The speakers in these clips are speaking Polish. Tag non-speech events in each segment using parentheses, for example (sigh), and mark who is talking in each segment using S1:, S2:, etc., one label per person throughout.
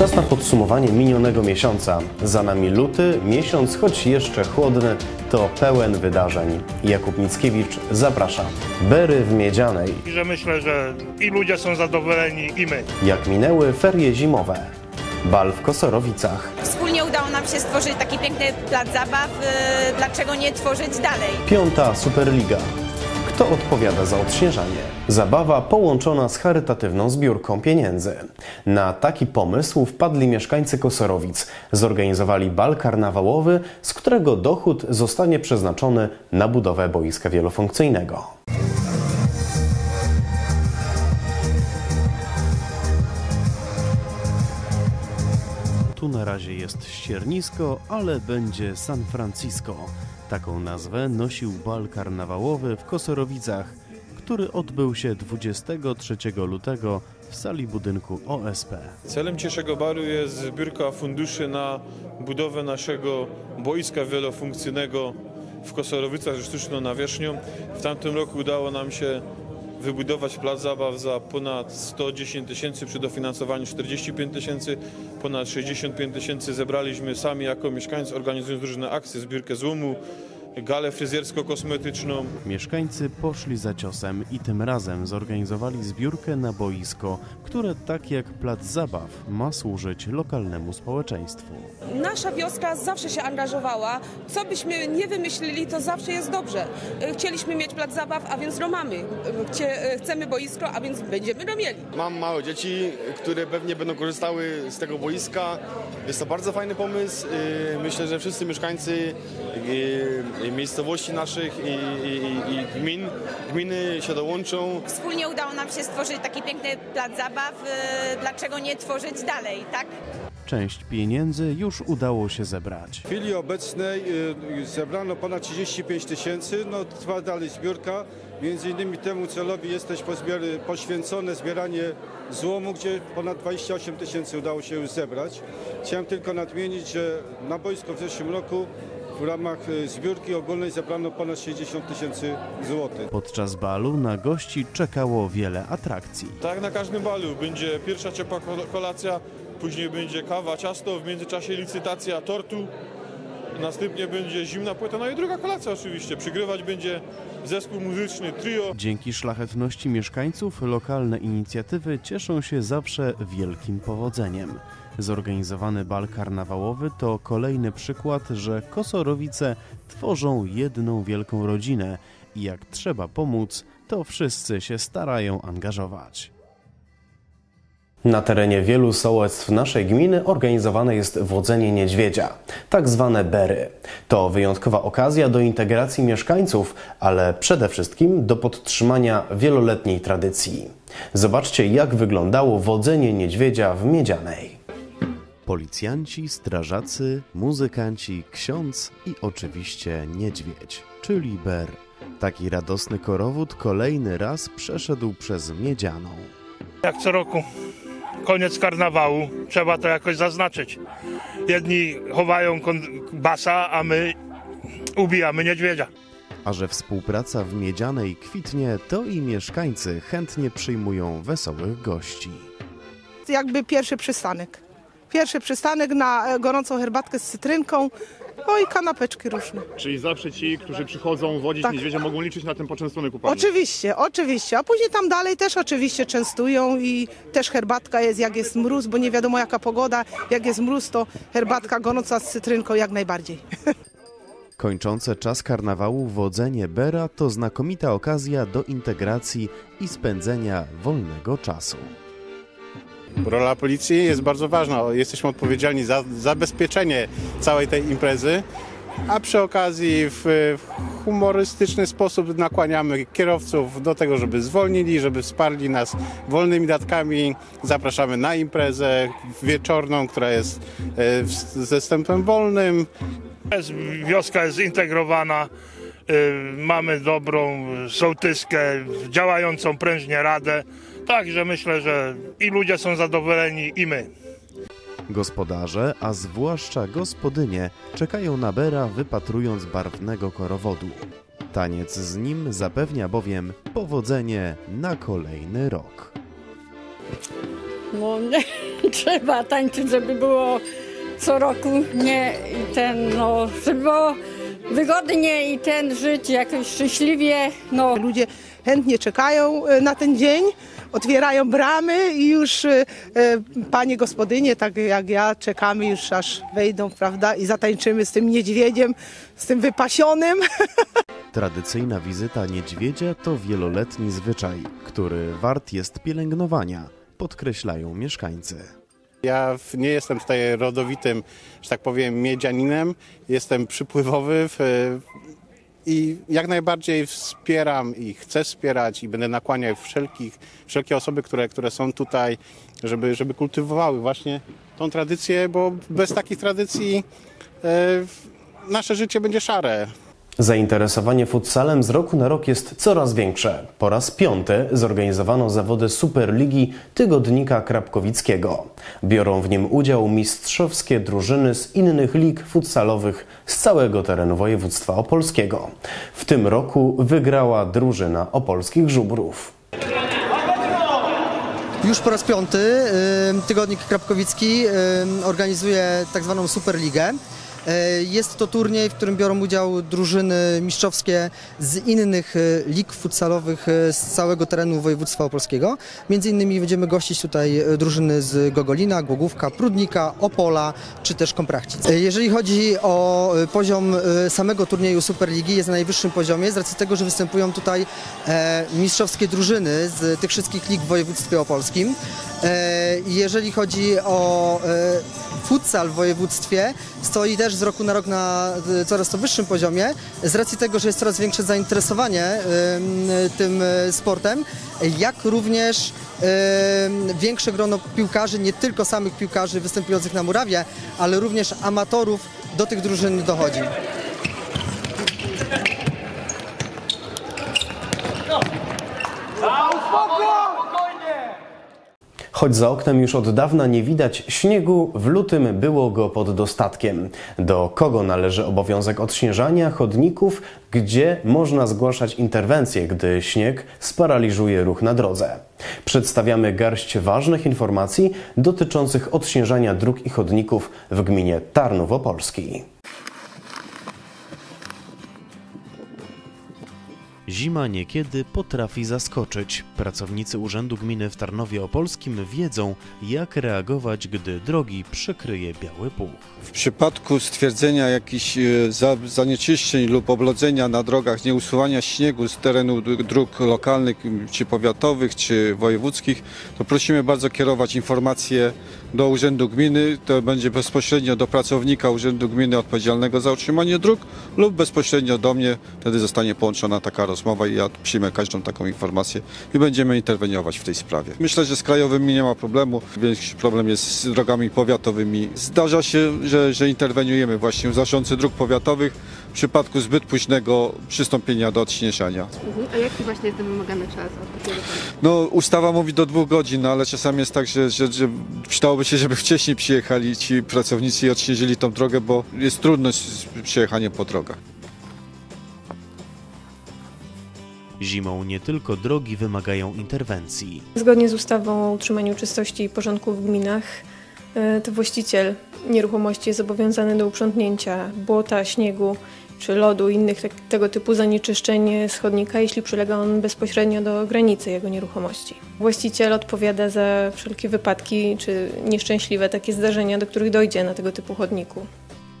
S1: Czas na podsumowanie minionego miesiąca. Za nami luty, miesiąc choć jeszcze chłodny, to pełen wydarzeń. Jakub Mickiewicz zaprasza. Bery w Miedzianej.
S2: I że myślę, że i ludzie są zadowoleni, i my.
S1: Jak minęły ferie zimowe. Bal w Kosorowicach.
S3: Wspólnie udało nam się stworzyć taki piękny plac zabaw. Yy, Dlaczego nie tworzyć dalej?
S1: Piąta Superliga. Kto odpowiada za odśnieżanie? Zabawa połączona z charytatywną zbiórką pieniędzy. Na taki pomysł wpadli mieszkańcy Kosorowic. Zorganizowali bal karnawałowy, z którego dochód zostanie przeznaczony na budowę boiska wielofunkcyjnego. Tu na razie jest ściernisko, ale będzie San Francisco. Taką nazwę nosił bal karnawałowy w Kosorowicach, który odbył się 23 lutego w sali budynku OSP.
S4: Celem dzisiejszego baru jest zbiórka funduszy na budowę naszego boiska wielofunkcyjnego w Kosorowicach ze sztuczną nawierzchnią. W tamtym roku udało nam się wybudować plac zabaw za ponad 110 tysięcy przy dofinansowaniu 45 tysięcy. Ponad 65 tysięcy zebraliśmy sami jako mieszkańcy, organizując różne akcje, zbiórkę złomu, galę fryzjersko-kosmetyczną.
S1: Mieszkańcy poszli za ciosem i tym razem zorganizowali zbiórkę na boisko, które tak jak plac zabaw ma służyć lokalnemu społeczeństwu.
S5: Nasza wioska zawsze się angażowała. Co byśmy nie wymyślili, to zawsze jest dobrze. E, Chcieliśmy mieć plac zabaw, a więc go mamy. E, e, chcemy boisko, a więc będziemy go mieli.
S6: Mam małe dzieci, które pewnie będą korzystały z tego boiska. Jest to bardzo fajny pomysł. Myślę, że wszyscy mieszkańcy miejscowości naszych i, i, i- gmin, gminy się dołączą.
S3: Wspólnie udało nam się stworzyć taki piękny plac zabaw. Yy, Dlaczego nie tworzyć dalej, tak?
S1: Część pieniędzy już udało się zebrać.
S7: W chwili obecnej y, zebrano ponad 35 tysięcy, no trwa dalej zbiórka. Między innymi temu celowi jest też pozbiery, poświęcone zbieranie złomu, gdzie ponad 28 tysięcy udało się już zebrać. Chciałem tylko nadmienić, że na boisko w zeszłym roku w ramach y, zbiórki ogólnej zebrano ponad 60 tysięcy złotych.
S1: Podczas balu na gości czekało wiele atrakcji.
S4: Tak na każdym balu będzie pierwsza ciepła kol- kolacja, później będzie kawa, ciasto, w międzyczasie licytacja tortu, następnie będzie zimna płyta, no i druga kolacja oczywiście. Przygrywać będzie zespół muzyczny, trio.
S1: Dzięki szlachetności mieszkańców lokalne inicjatywy cieszą się zawsze wielkim powodzeniem. Zorganizowany bal karnawałowy to kolejny przykład, że Kosorowice tworzą jedną wielką rodzinę i jak trzeba pomóc, to wszyscy się starają angażować. Na terenie wielu sołectw naszej gminy organizowane jest wodzenie niedźwiedzia, tak zwane bery. To wyjątkowa okazja do integracji mieszkańców, ale przede wszystkim do podtrzymania wieloletniej tradycji. Zobaczcie, jak wyglądało wodzenie niedźwiedzia w Miedzianej. Policjanci, strażacy, muzykanci, ksiądz i oczywiście niedźwiedź, czyli ber. Taki radosny korowód kolejny raz przeszedł przez Miedzianą.
S2: Jak co roku koniec karnawału, trzeba to jakoś zaznaczyć. Jedni chowają basa, a my ubijamy niedźwiedzia.
S1: A że współpraca w Miedzianej kwitnie, to i mieszkańcy chętnie przyjmują wesołych gości.
S8: jakby pierwszy przystanek. Pierwszy przystanek na e, gorącą herbatkę z cytrynką, no i kanapeczki różne.
S9: Czyli zawsze ci, którzy przychodzą wodzić
S8: Tak.
S9: niedźwiedzia, mogą liczyć na ten poczęstunek u pani.
S8: Oczywiście, oczywiście. A później tam dalej też oczywiście częstują i też herbatka jest, jak jest mróz, bo nie wiadomo jaka pogoda. Jak jest mróz, to herbatka gorąca z cytrynką jak najbardziej. (laughs)
S1: Kończące czas karnawału wodzenie Bera to znakomita okazja do integracji i spędzenia wolnego czasu.
S10: Rola policji jest bardzo ważna. Jesteśmy odpowiedzialni za zabezpieczenie całej tej imprezy, a przy okazji w humorystyczny sposób nakłaniamy kierowców do tego, żeby zwolnili, żeby wsparli nas wolnymi datkami. Zapraszamy na imprezę wieczorną, która jest e, ze wstępem wolnym.
S2: Wioska jest zintegrowana, y, mamy dobrą sołtyskę, działającą prężnie radę. Także myślę, że i ludzie są zadowoleni, i my.
S1: Gospodarze, a zwłaszcza gospodynie, czekają na Bera wypatrując barwnego korowodu. Taniec z nim zapewnia bowiem powodzenie na kolejny rok.
S11: No nie, (laughs) trzeba tańczyć, żeby było co roku, nie i ten, no, żeby było wygodnie i ten żyć jakoś szczęśliwie, no.
S8: Ludzie chętnie czekają e, na ten dzień, otwierają bramy i już e, e, panie gospodynie, tak jak ja, czekamy już aż wejdą, prawda, i zatańczymy z tym niedźwiedziem, z tym wypasionym. (laughs)
S1: Tradycyjna wizyta niedźwiedzia to wieloletni zwyczaj, który wart jest pielęgnowania, podkreślają mieszkańcy.
S10: Ja nie jestem tutaj rodowitym, że tak powiem, miedzianinem. Jestem przypływowy w, i jak najbardziej wspieram i chcę wspierać i będę nakłaniał wszelkich, wszelkie osoby, które, które są tutaj, żeby, żeby kultywowały właśnie tą tradycję, bo bez takich tradycji e, nasze życie będzie szare.
S1: Zainteresowanie futsalem z roku na rok jest coraz większe. Po raz piąty zorganizowano zawody Superligi Tygodnika Krapkowickiego. Biorą w nim udział mistrzowskie drużyny z innych lig futsalowych z całego terenu województwa opolskiego. W tym roku wygrała drużyna opolskich żubrów.
S12: Już po raz piąty Tygodnik Krapkowicki organizuje tak zwaną Superligę. Y, Jest to turniej, w którym biorą udział drużyny mistrzowskie z innych y, lig futsalowych y, z całego terenu województwa opolskiego. Między innymi będziemy gościć tutaj drużyny z Gogolina, Głogówka, Prudnika, Opola czy też Komprachcic. Jeżeli chodzi o poziom samego turnieju Superligi, jest na najwyższym poziomie z racji tego, że występują tutaj e, mistrzowskie drużyny z tych wszystkich lig w województwie opolskim. E, Jeżeli chodzi o e, futsal w województwie, stoi też z roku na rok na e, coraz to wyższym poziomie, z racji tego, że jest coraz większe zainteresowanie tym e, sportem, jak również większe grono piłkarzy, nie tylko samych piłkarzy występujących na murawie, ale również amatorów do tych drużyn dochodzi.
S1: Choć za oknem już od dawna nie widać śniegu, w lutym było go pod dostatkiem. Do kogo należy obowiązek odśnieżania chodników, gdzie można zgłaszać interwencje, gdy śnieg sparaliżuje ruch na drodze? Przedstawiamy garść ważnych informacji dotyczących odśnieżania dróg i chodników w gminie Tarnów Opolski. Zima niekiedy potrafi zaskoczyć. Pracownicy Urzędu Gminy w Tarnowie Opolskim wiedzą, jak reagować, gdy drogi przykryje biały puch.
S7: W przypadku stwierdzenia jakichś e, za- zanieczyszczeń lub oblodzenia na drogach, nieusuwania śniegu z terenu dróg lokalnych, czy powiatowych, czy wojewódzkich, to prosimy bardzo kierować informacje do Urzędu Gminy. To będzie bezpośrednio do pracownika Urzędu Gminy odpowiedzialnego za utrzymanie dróg lub bezpośrednio do mnie. Wtedy zostanie połączona taka rozmowa i ja przyjmę każdą taką informację i będziemy interweniować w tej sprawie. Myślę, że z krajowymi nie ma problemu. Większy problem jest z drogami powiatowymi. Zdarza się, że, że interweniujemy właśnie w zarządcy dróg powiatowych w przypadku zbyt późnego przystąpienia do odśnieżania.
S13: A jaki właśnie jest wymagany czas od takiego
S7: No, ustawa mówi do dwóch godzin, ale czasami jest tak, że, że, że przydałoby się, żeby wcześniej przyjechali ci pracownicy i odśnieżyli tą drogę, bo jest trudność z przyjechaniem po drogach.
S1: Zimą nie tylko drogi wymagają interwencji.
S13: Zgodnie z ustawą o utrzymaniu czystości i porządku w gminach, e, to właściciel nieruchomości jest zobowiązany do uprzątnięcia błota, śniegu czy lodu i innych tego typu zanieczyszczeń z chodnika, jeśli przylega on bezpośrednio do granicy jego nieruchomości. Właściciel odpowiada za wszelkie wypadki czy nieszczęśliwe takie zdarzenia, do których dojdzie na tego typu chodniku.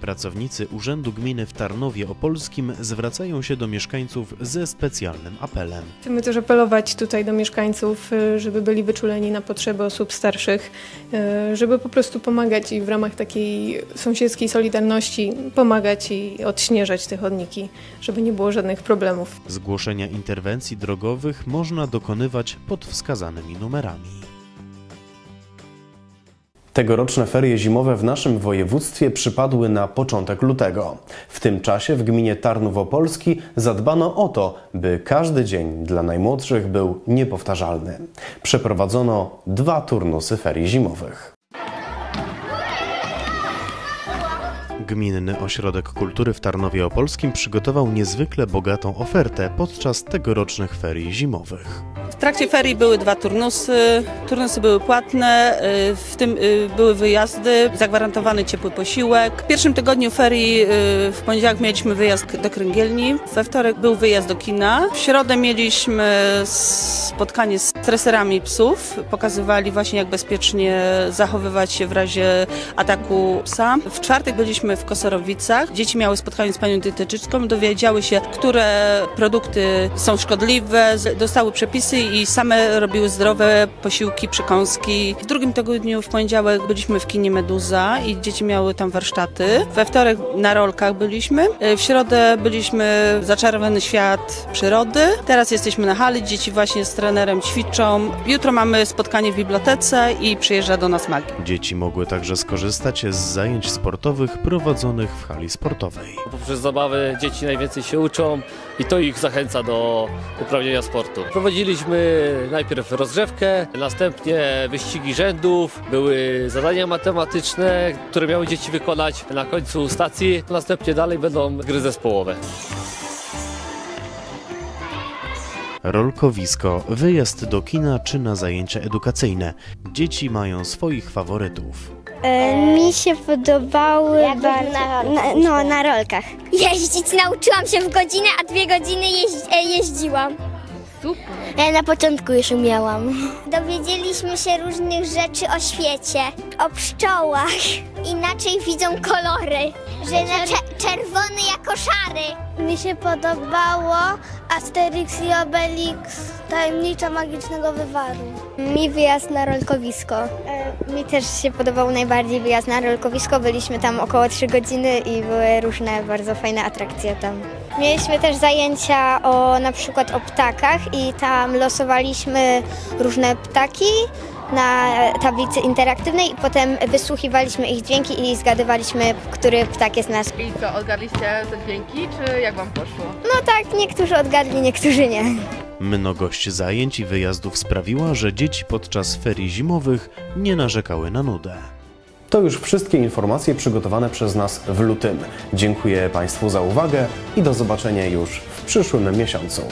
S1: Pracownicy Urzędu Gminy w Tarnowie Opolskim zwracają się do mieszkańców ze specjalnym apelem.
S13: Chcemy też apelować tutaj do mieszkańców, y, żeby byli wyczuleni na potrzeby osób starszych, y, żeby po prostu pomagać i w ramach takiej sąsiedzkiej solidarności pomagać i odśnieżać te chodniki, żeby nie było żadnych problemów.
S1: Zgłoszenia interwencji drogowych można dokonywać pod wskazanymi numerami. Tegoroczne ferie zimowe w naszym województwie przypadły na początek lutego. W tym czasie w gminie Tarnów Opolski zadbano o to, by każdy dzień dla najmłodszych był niepowtarzalny. Przeprowadzono dwa turnusy ferii zimowych. Gminny Ośrodek Kultury w Tarnowie Opolskim przygotował niezwykle bogatą ofertę podczas tegorocznych ferii zimowych.
S14: W trakcie ferii były dwa turnusy. Turnusy były płatne, y, w tym y, były wyjazdy, zagwarantowany ciepły posiłek. W pierwszym tygodniu ferii y, w poniedziałek mieliśmy wyjazd do Kręgielni, we wtorek był wyjazd do kina. W środę mieliśmy spotkanie z treserami psów. Pokazywali właśnie jak bezpiecznie zachowywać się w razie ataku psa. W czwartek byliśmy w Kosorowicach. Dzieci miały spotkanie z panią dietetyczką, dowiedziały się, które produkty są szkodliwe, dostały przepisy i same robiły zdrowe posiłki, przekąski. W drugim tygodniu w poniedziałek byliśmy w kinie Meduza i dzieci miały tam warsztaty. We wtorek na rolkach byliśmy. W środę byliśmy Zaczarowany Świat Przyrody. Teraz jesteśmy na hali, dzieci właśnie z trenerem ćwiczą. Jutro mamy spotkanie w bibliotece i przyjeżdża do nas Maggie.
S1: Dzieci mogły także skorzystać z zajęć sportowych prowadzonych w hali sportowej.
S15: Poprzez zabawy dzieci najwięcej się uczą i to ich zachęca do uprawiania sportu. Prowadziliśmy najpierw rozgrzewkę, następnie wyścigi rzędów, były zadania matematyczne, które miały dzieci wykonać na końcu stacji, następnie dalej będą gry zespołowe.
S1: Rolkowisko, wyjazd do kina czy na zajęcia edukacyjne. Dzieci mają swoich faworytów.
S16: E, mi się podobały bardzo...
S17: na rolkach
S16: no, na rolkach.
S17: Jeździć nauczyłam się w godzinę, a dwie godziny jeździ, e, jeździłam.
S16: Super.
S17: Ja na początku już umiałam. Dowiedzieliśmy się różnych rzeczy o świecie, o pszczołach. Inaczej widzą kolory, że czerwony jako szary.
S16: Mi się podobało Asterix i Obelix, tajemnicza magicznego wywaru.
S17: Mi wyjazd na rolkowisko.
S16: E, mi też się podobał najbardziej wyjazd na rolkowisko. Byliśmy tam około 3 godziny i były różne bardzo fajne atrakcje tam. Mieliśmy też zajęcia o na przykład o ptakach i tam losowaliśmy różne ptaki na tablicy interaktywnej i potem wysłuchiwaliśmy ich dźwięki i zgadywaliśmy, który ptak jest nasz.
S18: I co, odgadliście te dźwięki, czy jak wam poszło?
S16: No tak, niektórzy odgadli, niektórzy nie.
S1: Mnogość zajęć i wyjazdów sprawiła, że dzieci podczas ferii zimowych nie narzekały na nudę.
S19: To już wszystkie informacje przygotowane przez nas w lutym. Dziękuję Państwu za uwagę i do zobaczenia już w przyszłym miesiącu.